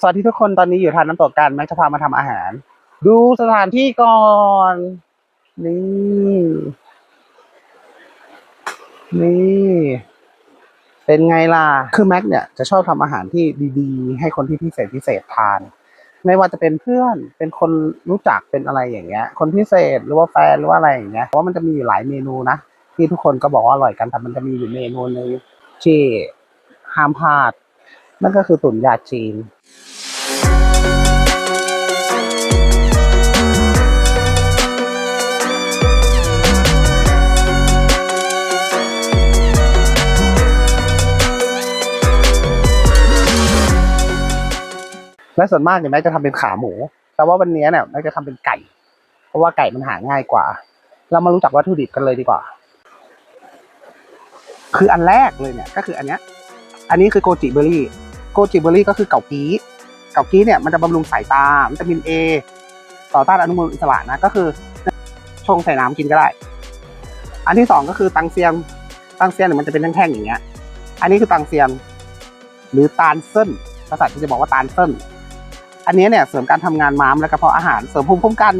สวัสดีทุกคนตอนนี้อยู่ทานน้ำตกกันแม็กจะพามาทำอาหาร ดูสถานที่ก่อน นี่ นี่ เป็นไงล่ะ คือแม็กเนี่ยจะชอบทำอาหารที่ดีๆ ให้คนที่พิเศษพิเศษทาน ไม่ว่าจะเป็นเพื่อนเป็นคนรู้จักเป็นอะไรอย่างเงี้ย คนพิเศษหรือว่าแฟนหรือว่าอะไรอย่างเงี้ยเพราะมันจะมีอยู่หลายเมนูนะที่ทุกคนก็บอกว่าอร่อยกันแต่มันจะมีอยู่เมนูนึงที่ห้ามพลาดนั่นก็คือตุ๋นยาจีน และส่วนมากเนี่ยแม่จะทำเป็นขาหมู แต่ว่าวันนี้เนี่ยแม่จะทำเป็นไก่ เพราะว่าไก่มันหาง่ายกว่า เรามารู้จักวัตถุดิบกันเลยดีกว่า คืออันแรกเลยเนี่ยก็คืออันเนี้ย อันนี้คือโกจิเบอร์รี่ โกจิเบอร์รี่ก็คือเกากี้ เกากี้เนี่ยมันจะบำรุงสายตาวิตามินเอต่อต้านอนุมูลอิสระนะก็คือชงใส่น้ำกินก็ได้ อันที่สองก็คือตังเซียงตังเซียงเนี่ยมันจะเป็นแท่งๆอย่างเงี้ย อันนี้คือตังเซียงหรือตาลเส้นภาษาที่จะบอกว่าตาลเส้น อันนี้เนี่ยเสริมการทำงานม้ามและกระเพาะอาหารเสริมภูมิคุ้มกัน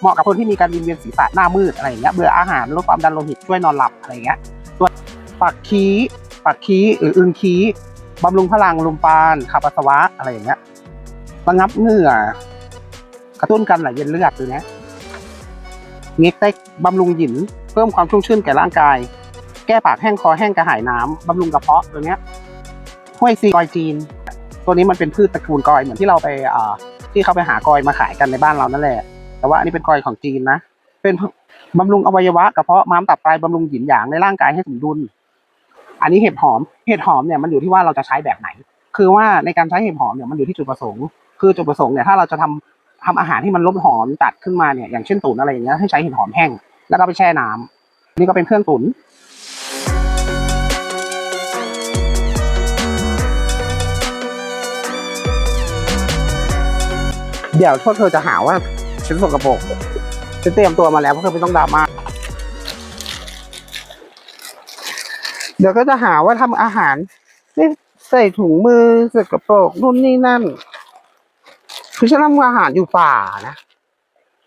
เหมาะกับคนที่มีการวิงเวียนศีรษะหน้ามืดอะไรอย่างเงี้ยเบื่ออาหารลดความดันโลหิตช่วยนอนหลับอะไรเงี้ยส่วนปักคีปักคีหรืออึงคีบำรุงพลังลมปานขับปัสสาวะอะไรอย่างเงี้ยระงับเหงื่อกระตุ้นการไหลเวียนเลือดตัวนี้เง็กได้บำรุงหยินเพิ่มความชุ่มชื่นแก่ร่างกาย แก้ปากแห้งคอแห้งกระหายน้ำบำรุงกระเพาะตัวเนี้ยห้วยซีกอยจีน ตัวนี้มันเป็นพืชตระกูลกอยเหมือนที่เราไปอ่าที่เขาไปหากอยมาขายกันในบ้านเรานั่นแหละ แต่ว่าอันนี้เป็นกอยของจีนนะเป็นบำรุงอวัยวะกระเพาะม้ามตับไตบำรุงหยินหยางในร่างกายให้สมดุล อันนี้เห็ดหอม เห็ดหอมเนี่ยมันอยู่ที่ว่าเราจะใช้แบบไหน คือว่าในการใช้เห็ดหอมเนี่ยมันอยู่ที่จุดประสงค์ คือจุดประสงค์เนี่ยถ้าเราจะทำทำอาหารที่มันรสหอมจัดขึ้นมาเนี่ยอย่างเช่นตุ๋นอะไรอย่างเงี้ยให้ใช้เห็ดหอมแห้งแล้วก็ไปแช่น้ำนี่ก็เป็นเครื่องตุ๋น เดี๋ยวพวกเธอจะหาว่าฉันสกปรกฉันเตรียมตัวมาแล้วพวกเธอไม่ต้องดราม่าเดี๋ยวก็จะหาว่าทำอาหารใส่ถุงมือสกปรกนู่นนี่นั่น คือฉันทำอาหารอยู่ป่านะ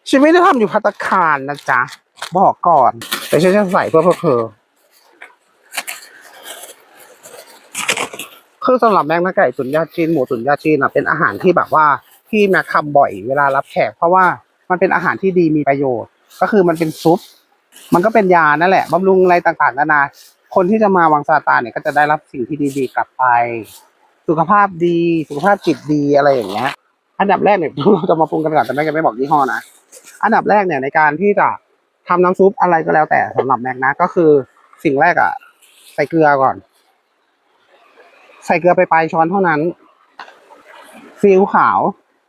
ฉันไม่ได้ทำอยู่พัตคารนะจ๊ะ บอกก่อน แต่ฉันจะใส่เพื่อพวกเธอคือสำหรับแมงนะไก่ตุนยาจีนหมูตุนยาจีนอะเป็นอาหารที่แบบว่า ที่แม็กทำบ่อยเวลารับแขก เพราะว่ามันเป็นอาหารที่ดีมีประโยชน์ ก็คือมันเป็นซุป มันก็เป็นยานั่นแหละบำรุงอะไรต่างๆนานา คนที่จะมาวังซาตานเนี่ยก็จะได้รับสิ่งที่ดีๆกลับไป สุขภาพดีสุขภาพจิตดีอะไรอย่างเงี้ย อันดับแรกเนี่ยเราจะมาปรุงกันก่อนแต่แม่ยังไม่บอกยี่ห้อนะอันดับแรกเนี่ยในการที่จะทำน้ำซุปอะไรก็แล้วแต่สำหรับแม็กนะก็คือสิ่งแรกอะ ใส่เกลือก่อน ใส่เกลือไปปลายช้อนเท่านั้นซีอิ๊วขาว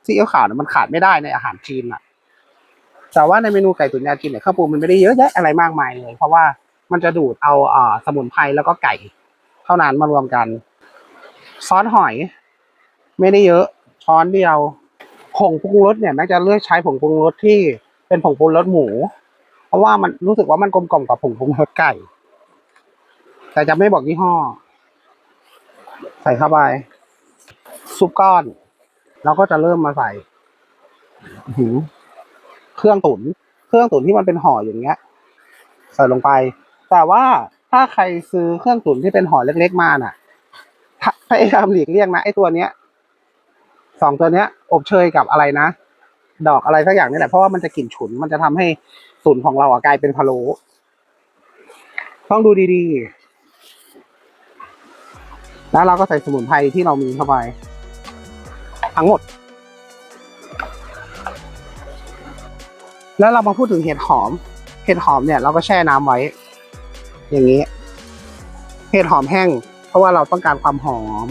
ซีอิ๊วขาวเนี่ยมันขาดไม่ได้ในอาหารจีนอะ แต่ว่าในเมนูไก่ตุ๋นยาจีนเนี่ยข้าวปูมันไม่ได้เยอะแยะอะไรมากมายเลย เพราะว่ามันจะดูดเอาอ่าสมุนไพรแล้วก็ไก่ เท่านั้นมารวมกัน ซอสหอย ไม่ได้เยอะช้อนเดียวผงปรุงรสเนี่ยแม็กจะเลือกใช้ผงปรุงรสที่เป็นผงปรุงรสหมู เพราะว่ามันรู้สึกว่ามันกลมกล่อมกับผงปรุงรสไก่ แต่จะไม่บอกยี่ห้อ ใส่เข้าไปซุปก้อน เราก็จะเริ่มมาใส่หือเครื่องตุ๋นเครื่องตุ๋นที่มันเป็นห่ออย่างเงี้ย ใส่ลงไป แต่ว่าถ้าใครซื้อเครื่องตุ๋นที่เป็นห่อเล็กๆมาน่ะถ้าพยายามหลีกเลี่ยงนะไอ้ตัวเนี้ยสองตัวเนี้ย อบเชยกับอะไรนะดอกอะไรสักอย่างนี่แหละเพราะว่ามันจะกลิ่นฉุน มันจะทำให้ตุ๋นของเราอะกลายเป็นพะโล้ต้องดูดีๆ แล้วเราก็ใส่สมุนไพรที่เรามีเข้าไป ทั้งหมด แล้วเรามาพูดถึงเห็ดหอม เห็ดหอมเนี่ยเราก็แช่น้ำไว้ อย่างนี้ เห็ดหอมแห้ง เพราะว่าเราต้องการความหอม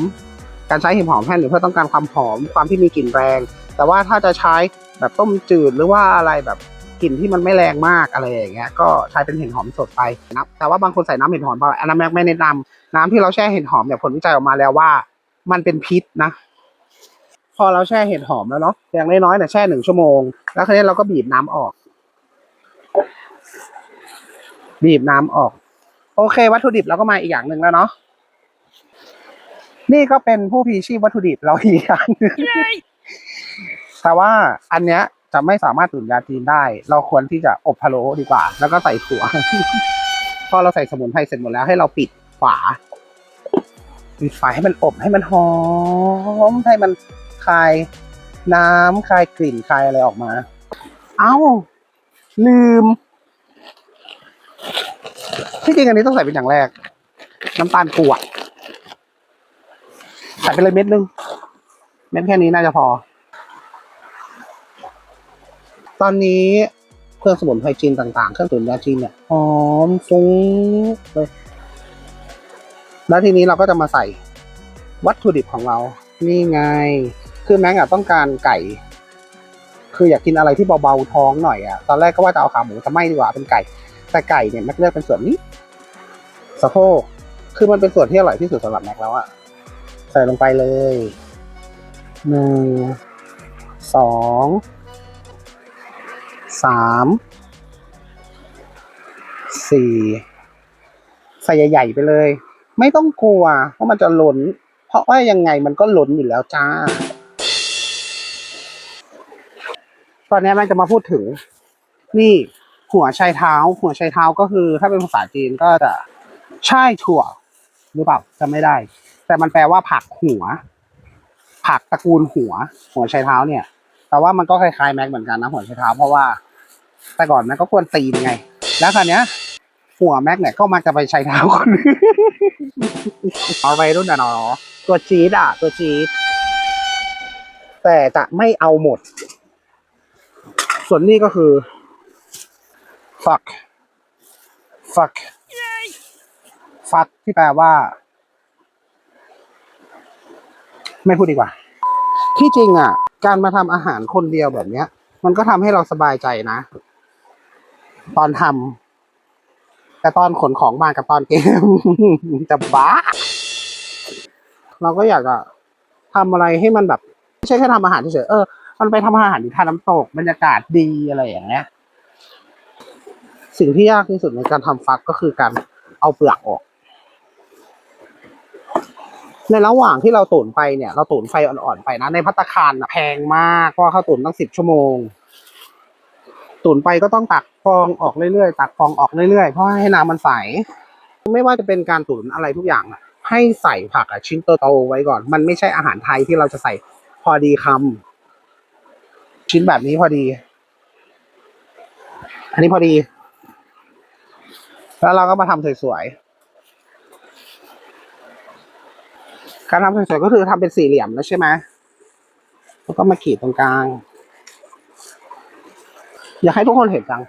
การใช้เห็ดหอมแห้งเนี่ยเพื่อต้องการความหอมความที่มีกลิ่นแรง แต่ว่าถ้าจะใช้แบบต้มจืดหรือว่าอะไรแบบกลิ่นที่มันไม่แรงมากอะไรอย่างเงี้ยก็ใช้เป็นเห็ดหอมสดไปนะแต่ว่าบางคนใส่น้ำเห็ดหอมไปอันนั้นแม็กไม่แนะนำน้ำที่เราแช่เห็ดหอมเนี่ยผลวิจัยออกมาแล้วว่า มันเป็นพิษนะ พอเราแช่เห็ดหอมแล้วเนาะอย่างน้อยๆเนี่ยแช่หนึ่งชั่วโมง แล้วคราวนี้เราก็บีบน้ำออก บีบน้ำออก โอเค วัตถุดิบเราก็มาอีกอย่างหนึ่งแล้วเนาะนี่ก็เป็นผู้พีชีพวัตถุดิบเราอีกอย่างนึงแต่ว่าอันเนี้ยจะไม่สามารถตุ๋นยาจีนได้ เราควรที่จะอบพะโล้ดีกว่า แล้วก็ใส่ถั่วพอเราใส่สมุนไพรเสร็จหมดแล้วให้เราปิดฝาปิดฝาให้มันอบให้มันหอมให้มัน คลายน้ำคลายกลิ่นคลายอะไรออกมา เอ้า ลืม ที่จริงอันนี้ต้องใส่เป็นอย่างแรก น้ำตาลกวดใส่ไปเลยเม็ดนึง เม็ดแค่นี้น่าจะพอ ตอนนี้เครื่องสมุนไพรจีนต่างๆ เครื่องตุ๋นยาจีนเนี่ยหอมฟุ้งเลยแล้วทีนี้เราก็จะมาใส่วัตถุดิบของเรา นี่ไง คือแม็กอะต้องการไก่ คืออยากกินอะไรที่เบาๆท้องหน่อยอะตอนแรกก็ว่าจะเอาขาหมูแต่ไม่ดีกว่าเป็นไก่ แต่ไก่เนี่ยแม็กเลือกเป็นส่วนนี้สะโพกคือมันเป็นส่วนที่อร่อยที่สุดสำหรับแม็กแล้วอะใส่ลงไปเลยหนึ่งสองสามสี่ใส่ใหญ่ๆไปเลย ไม่ต้องกลัวว่ามันจะหล่นเพราะว่ายังไงมันก็หล่นอยู่แล้วจ้า ตอนนี้แม่จะมาพูดถึง นี่หัวไชเท้า หัวไชเท้าก็คือ ถ้าเป็นภาษาจีนก็จะใช่ถั่ว หรือเปล่าจำไม่ได้ แต่มันแปลว่าผักหัว ผักตระกูลหัว หัวไชเท้าเนี่ย แต่ว่ามันก็คล้ายๆแม็กเหมือนกันนะหัวไชเท้าเพราะว่า แต่ก่อนแม็กก็ควรตีนไง แล้วคราวเนี้ยหัวแม็กเนี่ยก็มักจะไปใช้เท้าคนอื่นเอาไปรุ่นอะเนาะตัวจี๊ดอะตัวจี๊ดแต่จะไม่เอาหมด ส่วนนี้ก็คือ fuck fuck fuck ที่แปลว่า ไม่พูดดีกว่า ที่จริงอะ การมาทำอาหารคนเดียวแบบเนี้ย มันก็ทำให้เราสบายใจนะ ตอนทำแต่ตอนขนของมากับตอนเกมจะบ้า เราก็อยากจะทำอะไรให้มันแบบไม่ใช่แค่ทำอาหารเฉยๆเออ มันไปทำอาหารที่ทานน้ำตกบรรยากาศดีอะไรอย่างเงี้ย สิ่งที่ยากที่สุดในการทำฟักก็คือการเอาเปลือกออก ในระหว่างที่เราตุ๋นไปเนี่ย เราตุ๋นไฟอ่อนๆไปนะ ในพัตตาคารนะแพงมากเพราะเขาตุ๋นตั้งสิบชั่วโมง ตุ๋นไปก็ต้องตักฟองออกเรื่อยๆ ตักฟองออกเรื่อยๆ เพราะให้น้ำมันใส ไม่ว่าจะเป็นการตุ๋นอะไรทุกอย่างอะให้ใส่ผักอะชิ้นโตๆไว้ก่อน มันไม่ใช่อาหารไทยที่เราจะใส่พอดีคำ ชิ้นแบบนี้พอดี อันนี้พอดี แล้วเราก็มาทำสวยๆ การทำสวยๆก็คือทำเป็นสี่เหลี่ยมแล้วใช่ไหมแล้วก็มาขีดตรงกลาง อยากให้ทุกคนเห็นจัง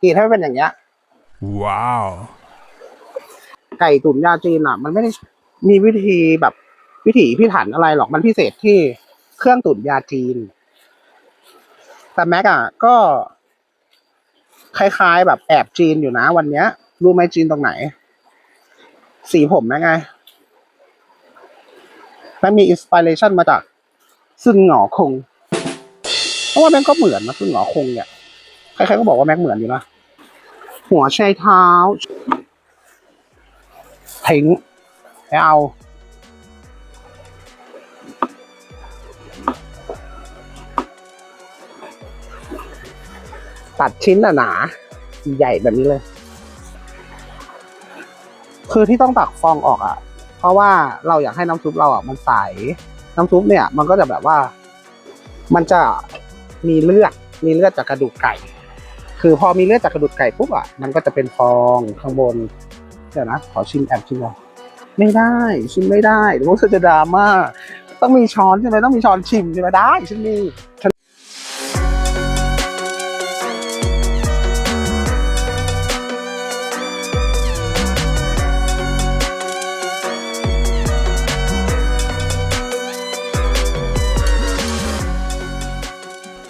ขีดให้มันเป็นอย่างเงี้ย Wow. ไก่ตุ๋นยาจีนอะ มันไม่ได้มีวิธีแบบวิถีพิถันอะไรหรอก มันพิเศษที่เครื่องตุ๋นยาจีน แต่แม็กอะก็ คล้ายๆ แบบแอบจีนอยู่นะ วันเนี้ย รู้ไหมจีนตรงไหน สีผมนะไงแมันมีอินสปิเรชันมาจากซึ่งหงอคง เพราะว่าแม็กก็เหมือนนะซึ่งหงอคงเนี่ยใครๆก็บอกว่าแม็กเหมือนอยู่นะหัวไชเท้าทิ้งไม่เอา ตัดชิ้นหนาๆใหญ่แบบนี้เลย คือที่ต้องตักฟองออกอะ เพราะว่าเราอยากให้น้ำซุปเราอะมันใส น้ำซุปเนี่ย มันก็จะแบบว่า มันจะมีเลือด มีเลือดจากกระดูกไก่ คือพอมีเลือดจากกระดูกไก่ปุ๊บอะ มันก็จะเป็นฟองข้างบน เดี๋ยวนะ ขอชิมแอบชิมก่อนไม่ได้ชิมไม่ได้เดี๋ยวมันจะดราม่าต้องมีช้อนใช่ไหมต้องมีช้อนชิมใช่ไหมได้ฉันมี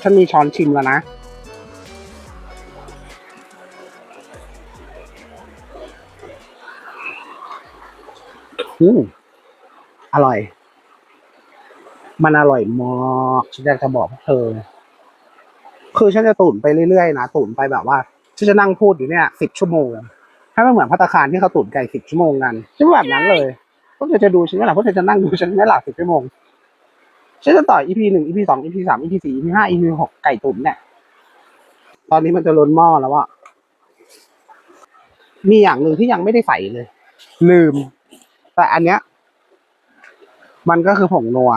ฉันมีช้อนชิมแล้วนะ อืมอร่อย มันอร่อยมากฉันอยากจะบอกเธอ คือฉันจะตุ๋นไปเรื่อยๆนะตุ๋นไปแบบว่าฉันจะนั่งพูดอยู่เนี่ยสิบชั่วโมงให้มันเหมือนพัตตาคารที่เขาตุ๋นไก่สิบชั่วโมงกันฉันแบบนั้นเลยพวกเธอจะดูฉันไหมล่ะพวกเธอจะนั่งดูฉันไหมล่ะสิบชั่วโมง ฉันจะต่อ EP หนึ่ง EP สอง EP สาม EP สี่ EP ห้า EP หกไก่ตุ๋นเนี่ย ตอนนี้มันจะล้นหม้อแล้วอะมีอย่างหนึ่งที่ยังไม่ได้ใส่เลย ลืม แต่อันเนี้ย มันก็คือผงนัว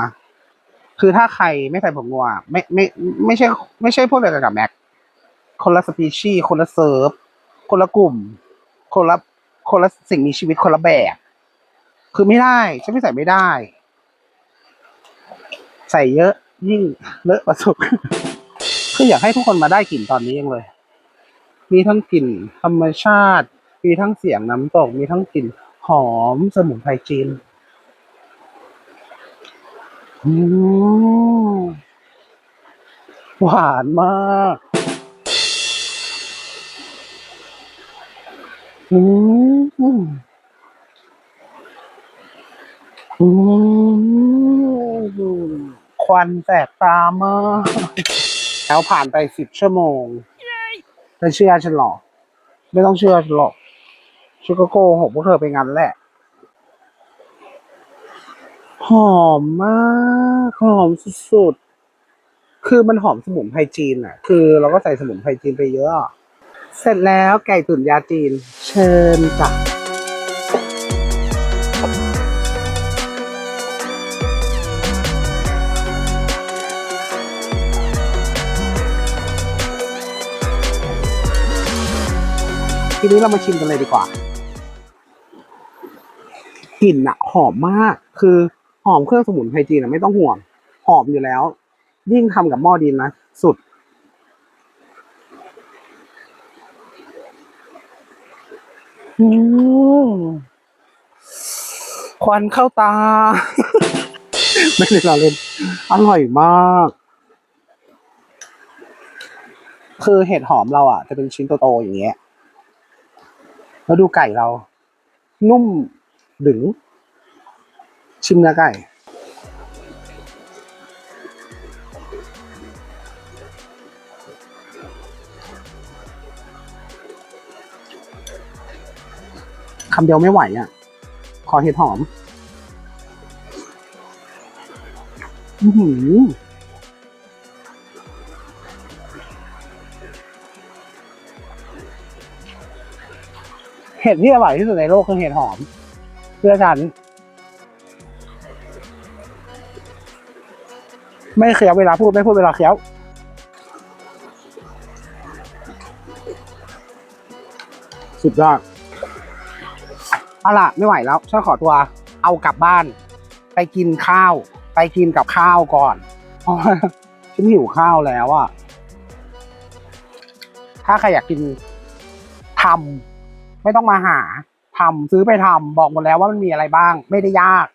คือถ้าใครไม่ใส่ผงนัว ไม่ไม่ ไม่ใช่ ไม่ใช่พวกเดียวกันกับแม็ก คนละสปีชีส์คนละเซิร์ฟ คนละกลุ่ม คนละคนละสิ่งมีชีวิตคนละแบบ คือไม่ได้ ฉันไม่ใส่ไม่ได้ ใส่เยอะยิ่งเลอะประสบคืออยากให้ทุกคนมาได้กลิ่นตอนนี้เองเลย มีทั้งกลิ่นธรรมชาติ มีทั้งเสียงน้ำตก มีทั้งกลิ่นหอมสมุนไพรจีนอืมหวานมากอืมอืม ควันแสบตามากแล้วผ่านไปสิบชั่วโมงเธอเชื่อฉันหรอ ไม่ต้องเชื่อฉันหรอกฉันก็โกหกพวกเธอไปงั้นแหละ หอมมากหอมสุดๆ คือมันหอมสมุนไพรจีนอะ คือเราก็ใส่สมุนไพรจีนไปเยอะอะเสร็จแล้วไก่ตุ๋นยาจีน เชิญจ้ะ ทีนี้เรามาชิมกันเลยดีกว่ากลิ่นอะหอมมาก คือหอมเครื่องสมุนไพรจีนอะไม่ต้องห่วง หอมอยู่แล้ว ยิ่งทำกับหม้อดินนะสุด อืมควันเข้าตา ไม่ได้เราเล่น อร่อยมาก คือเห็ดหอมเราอะ จะเป็นชิ้นโตๆอย่างเงี้ย แล้วดูไก่เรา นุ่มดึง ชิมเนื้อไก่ คำเดียวไม่ไหวอะ ขอเห็ดหอม อือหือ เห็ดที่อร่อยที่สุดในโลกคือเห็ดหอม เพื่อฉัน ไม่เคี้ยวเวลาพูดไม่พูดเวลาเคี้ยวสุดยอดเอาล่ะไม่ไหวแล้วฉันขอตัวเอากลับบ้าน ไปกินข้าว ไปกินกับข้าวก่อนเพราะว่าฉันหิวข้าวแล้วอะถ้าใครอยากกินทำ ไม่ต้องมาหาทำซื้อไปทำบอกหมดแล้วว่ามันมีอะไรบ้าง ไม่ได้ยาก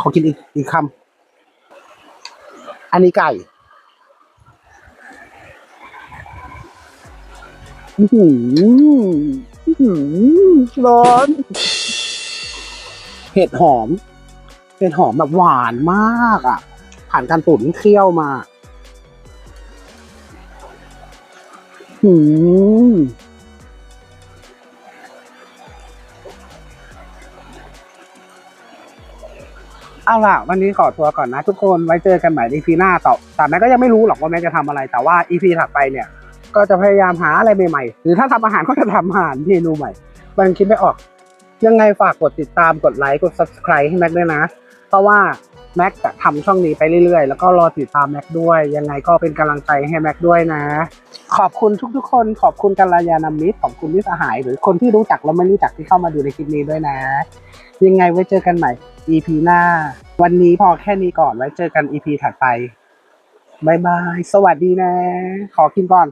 ขอกินอีกอีกคำอันนี้ไก่อือหืออือหือร้อน เห็ดหอม เห็ดหอมแบบหวานมากอะ ผ่านการตุ๋นเคี่ยวมาหืม เอาล่ะวันนี้ขอตัวก่อนนะทุกคนไว้เจอกันใหม่ใน EP หน้าต่อแต่แม่ก็ยังไม่รู้หรอกว่าแม่จะทำอะไรแต่ว่า EP ถัดไปเนี่ย ก็จะพยายามหาอะไรใหม่ๆหรือถ้าทำอาหารก็จะทำอาหารเมนูใหม่มันคิดไม่ออก ยังไงฝากกดติดตามกดไลค์กด subscribe ให้แม็กด้วยนะ เพราะว่า แม็กจะทำช่องนี้ไปเรื่อยๆ แล้วก็รอติดตามแม็กด้วย ยังไงก็เป็นกำลังใจให้แม็กด้วยนะ ขอบคุณทุกๆ คน ขอบคุณกัลยาณมิตร ขอบคุณมิตรสหาย หรือคนที่รู้จักและไม่รู้จักที่เข้ามาดูในคลิปนี้ด้วยนะ ยังไงไว้เจอกันใหม่ EP หน้า วันนี้พอแค่นี้ก่อน ไว้เจอกัน EP ถัดไปบายบาย สวัสดีนะ ขอกินก่อน